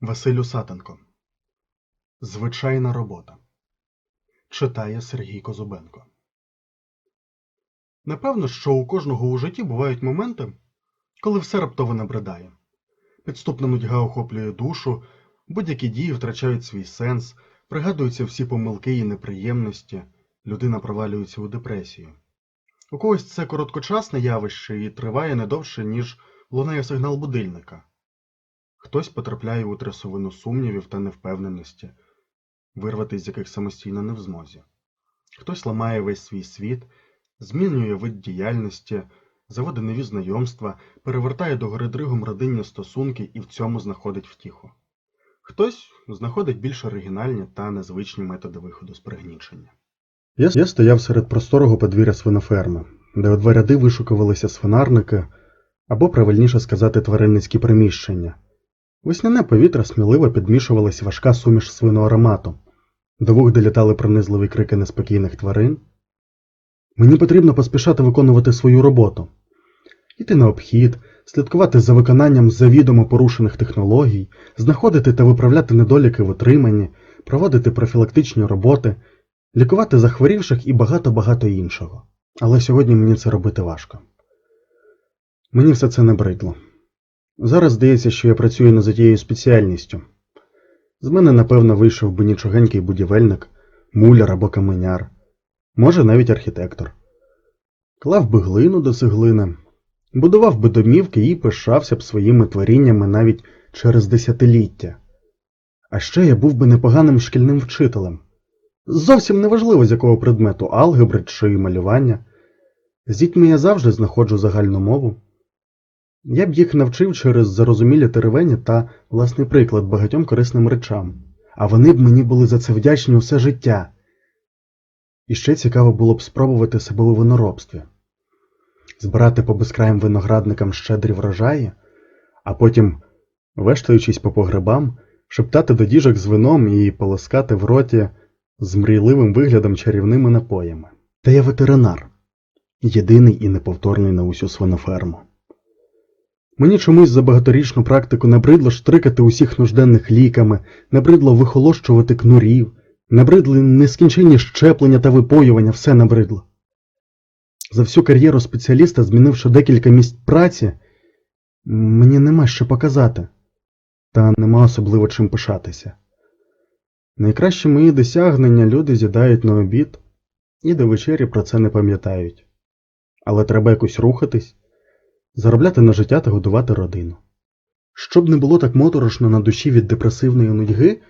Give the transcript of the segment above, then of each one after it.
Василь Усатенко. Звичайна робота. Читає Сергій Козубенко. Напевно, що у кожного у житті бувають моменти, коли все раптово набридає. Підступна нудьга охоплює душу, будь-які дії втрачають свій сенс, пригадуються всі помилки і неприємності, людина провалюється у депресію. У когось це короткочасне явище і триває не довше, ніж лунає сигнал будильника. Хтось потрапляє у трясовину сумнівів та невпевненості, вирватися з яких самостійно не в змозі. Хтось ламає весь свій світ, змінює вид діяльності, заводить нові знайомства, перевертає до гори дригом родинні стосунки і в цьому знаходить втіху. Хтось знаходить більш оригінальні та незвичні методи виходу з пригнічення. Я, стояв серед просторого подвір'я свиноферми, де у два ряди вишукувалися свинарники, або, правильніше сказати, тваринницькі приміщення. Весняне повітря сміливо підмішувалась важка суміш свиного аромату. До вух долітали пронизливі крики неспокійних тварин. Мені потрібно поспішати виконувати свою роботу. Іти на обхід, слідкувати за виконанням завідомо порушених технологій, знаходити та виправляти недоліки в отриманні, проводити профілактичні роботи, лікувати захворівших і багато-багато іншого. Але сьогодні мені це робити важко. Мені все це набридло. Зараз здається, що я працюю не за тією спеціальністю. З мене, напевно, вийшов би нічогенький будівельник, муляр або каменяр, може навіть архітектор. Клав би глину до цеглини, будував би домівки і пишався б своїми творіннями навіть через десятиліття. А ще я був би непоганим шкільним вчителем. Зовсім неважливо, з якого предмету алгебри чи малювання. З дітьми я завжди знаходжу загальну мову. Я б їх навчив через зарозумілі теревені та власний приклад багатьом корисним речам, а вони б мені були за це вдячні усе життя. І ще цікаво було б спробувати себе у виноробстві, збирати по безкраїм виноградникам щедрі врожаї, а потім, вештаючись по погребам, шептати до діжок з вином і полоскати в роті з мрійливим виглядом чарівними напоями. Та я ветеринар, єдиний і неповторний на усю свиноферму. Мені чомусь за багаторічну практику набридло штрикати усіх нужденних ліками, набридло вихолощувати кнурів, набридли нескінченні щеплення та випоювання, все набридло. За всю кар'єру спеціаліста, змінивши декілька місць праці, мені нема що показати, та нема особливо чим пишатися. Найкращі мої досягнення люди з'їдають на обід і до вечері про це не пам'ятають. Але треба якось рухатись заробляти на життя та годувати родину. Щоб не було так моторошно на душі від депресивної нудьги,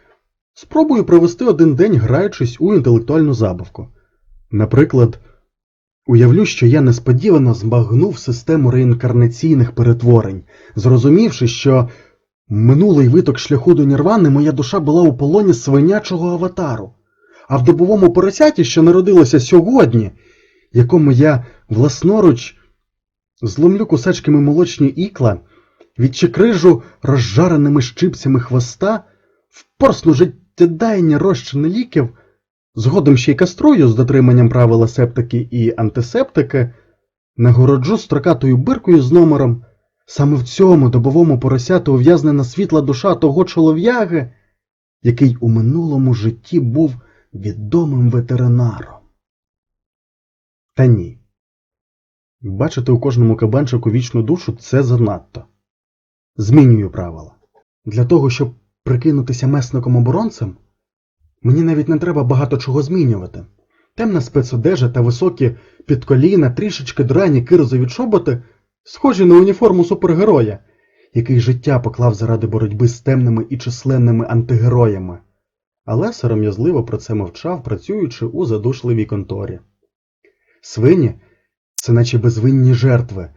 спробую провести один день, граючись у інтелектуальну забавку. Наприклад, уявлю, що я несподівано збагнув систему реінкарнаційних перетворень, зрозумівши, що минулий виток шляху до Нірвани моя душа була у полоні свинячого аватару, а в добовому поросяті, що народилося сьогодні, якому я власноруч зломлю кусачками молочні ікла, відчекрижу розжареними щипцями хвоста, впорсну життєдайні розчини ліків, згодом ще й каструю з дотриманням правила септики і антисептики, нагороджу строкатою биркою з номером. Саме в цьому добовому поросяту ув'язнена світла душа того чолов'яги, який у минулому житті був відомим ветеринаром. Та ні. Бачити у кожному кабанчику вічну душу це занадто. Змінюю правила. Для того, щоб прикинутися месником оборонцем, мені навіть не треба багато чого змінювати. Темна спецодежа та високі підколіна, трішечки драні кирзові чоботи, схожі на уніформу супергероя, який життя поклав заради боротьби з темними і численними антигероями, але сором'язливо про це мовчав, працюючи у задушливій конторі. Свині це наче безвинні жертви,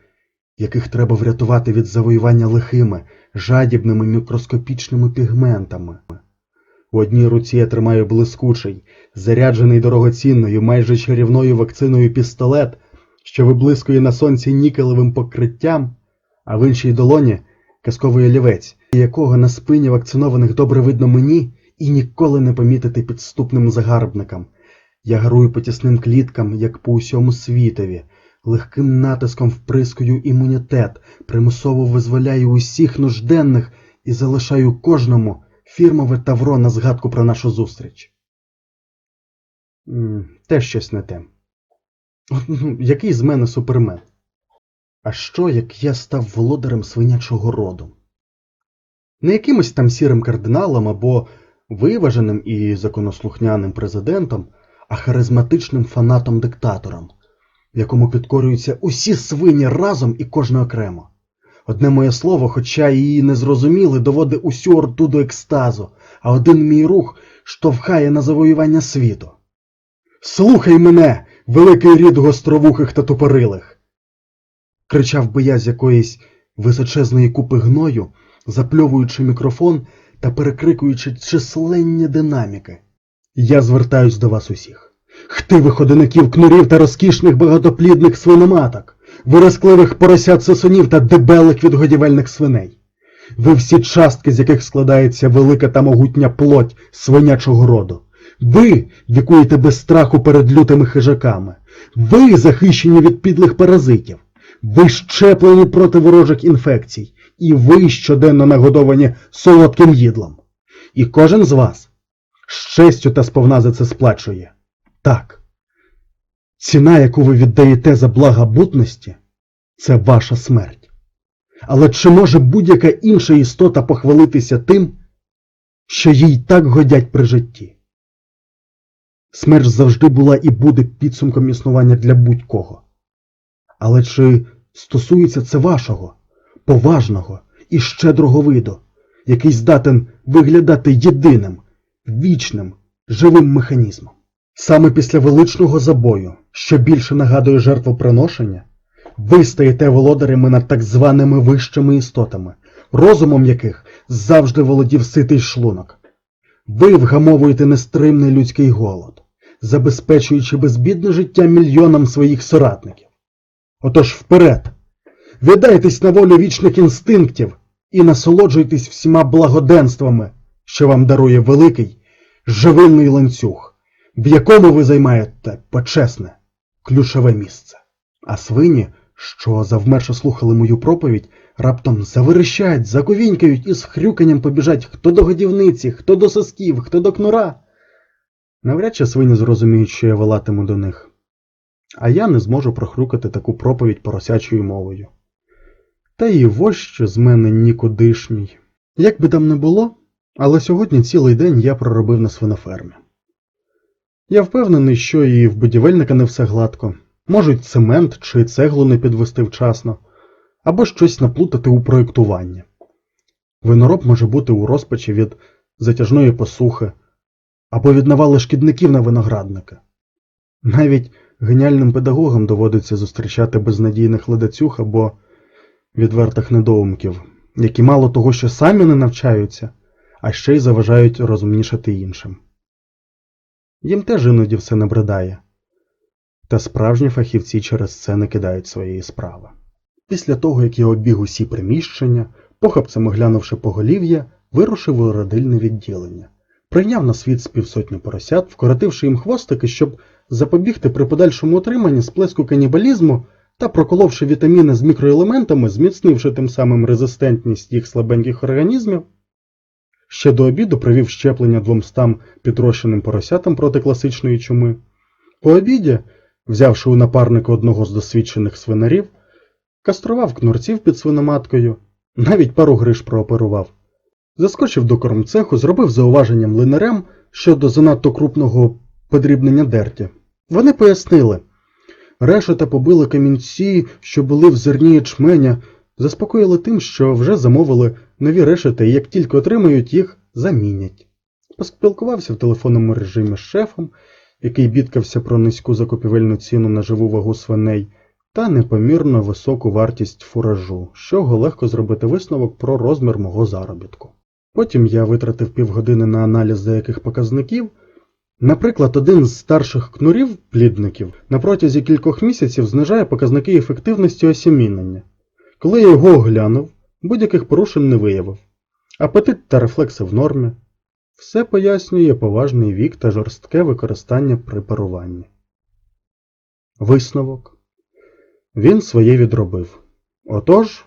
яких треба врятувати від завоювання лихими, жадібними мікроскопічними пігментами. У одній руці я тримаю блискучий, заряджений дорогоцінною, майже чарівною вакциною пістолет, що виблискує на сонці нікелевим покриттям, а в іншій долоні казковий олівець, якого на спині вакцинованих добре видно мені і ніколи не помітити підступним загарбникам. Я гарую по тісним кліткам, як по усьому світові, легким натиском вприскую імунітет, примусово визволяю усіх нужденних і залишаю кожному фірмове тавро на згадку про нашу зустріч. Теж щось не те. Який з мене супермен? А що, як я став володарем свинячого роду? Не якимось там сірим кардиналом або виваженим і законослухняним президентом, а харизматичним фанатом-диктатором, якому підкорюються усі свині разом і кожне окремо. Одне моє слово, хоча її не зрозуміли, доводить усю орду до екстазу, а один мій рух штовхає на завоювання світу. Слухай мене, великий рід гостровухих та тупорилих! кричав би я з якоїсь височезної купи гною, запльовуючи мікрофон та перекрикуючи численні динаміки. Я звертаюсь до вас усіх. Хтивих одинаків кнурів та розкішних багатоплідних свиноматок, виразкливих поросят сосунів та дебелих відгодівельних свиней. Ви всі частки, з яких складається велика та могутня плоть свинячого роду. Ви вікуєте без страху перед лютими хижаками. Ви захищені від підлих паразитів. Ви щеплені проти ворожих інфекцій. І ви щоденно нагодовані солодким їдлом. І кожен з вас з честю та сповна за це сплачує. Так. Ціна, яку ви віддаєте за блага бутності, це ваша смерть. Але чи може будь-яка інша істота похвалитися тим, що їй так годять при житті? Смерть завжди була і буде підсумком існування для будь-кого. Але чи стосується це вашого, поважного і щедрого виду, який здатен виглядати єдиним, вічним, живим механізмом? Саме після величного забою, що більше нагадує жертвоприношення, ви стаєте володарями над так званими вищими істотами, розумом яких завжди володів ситий шлунок. Ви вгамовуєте нестримний людський голод, забезпечуючи безбідне життя мільйонам своїх соратників. Отож вперед! Віддайтесь на волю вічних інстинктів і насолоджуйтесь всіма благоденствами, що вам дарує великий живильний ланцюг, в якому ви займаєте почесне, ключове місце. А свині, що завмерше слухали мою проповідь, раптом заверещать, заковінькають і з хрюканням побіжать хто до годівниці, хто до сосків, хто до кнура. Навряд чи свині зрозуміють, що я волатиму до них. А я не зможу прохрюкати таку проповідь поросячою мовою. Та і вождь з мене нікудишній. Як би там не було, але сьогодні цілий день я проробив на свинофермі. Я впевнений, що і в будівельника не все гладко. Можуть цемент чи цеглу не підвести вчасно, або щось наплутати у проєктуванні. Винороб може бути у розпачі від затяжної посухи, або від навали шкідників на виноградника. Навіть геніальним педагогам доводиться зустрічати безнадійних ледацюг або відвертих недоумків, які мало того, що самі не навчаються, а ще й заважають розумнішати іншим. Їм теж іноді все набридає, та справжні фахівці через це не кидають своєї справи. Після того, як я обіг усі приміщення, похапцем оглянувши поголів'я, вирушив у родильне відділення, прийняв на світ з півсотні поросят, вкоротивши їм хвостики, щоб запобігти при подальшому отриманні сплеску канібалізму та проколовши вітаміни з мікроелементами, зміцнивши тим самим резистентність їх слабеньких організмів. Ще до обіду провів щеплення двомстам підрощеним поросятам проти класичної чуми. По обіді, взявши у напарника одного з досвідчених свинарів, кастрував кнурців під свиноматкою, навіть пару гриш прооперував. Заскочив до кормцеху, зробив зауваження млинарем щодо занадто крупного подрібнення дерті. Вони пояснили. Решета побили камінці, що були в зерні ячменя, заспокоїли тим, що вже замовили нові решети і як тільки отримають їх, замінять. Поспілкувався в телефонному режимі з шефом, який бідкався про низьку закупівельну ціну на живу вагу свиней, та непомірно високу вартість фуражу, з чого легко зробити висновок про розмір мого заробітку. Потім я витратив півгодини на аналіз деяких показників. Наприклад, один з старших кнурів, плідників, на протязі кількох місяців знижає показники ефективності осімінення. Коли я його оглянув, будь-яких порушень не виявив. Апетит та рефлекси в нормі. Все пояснює поважний вік та жорстке використання при паруванні. Висновок. Він своє відробив. Отож,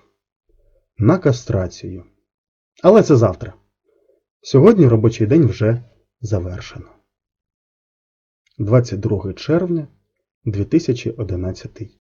на кастрацію. Але це завтра. Сьогодні робочий день вже завершено. 22 червня 2011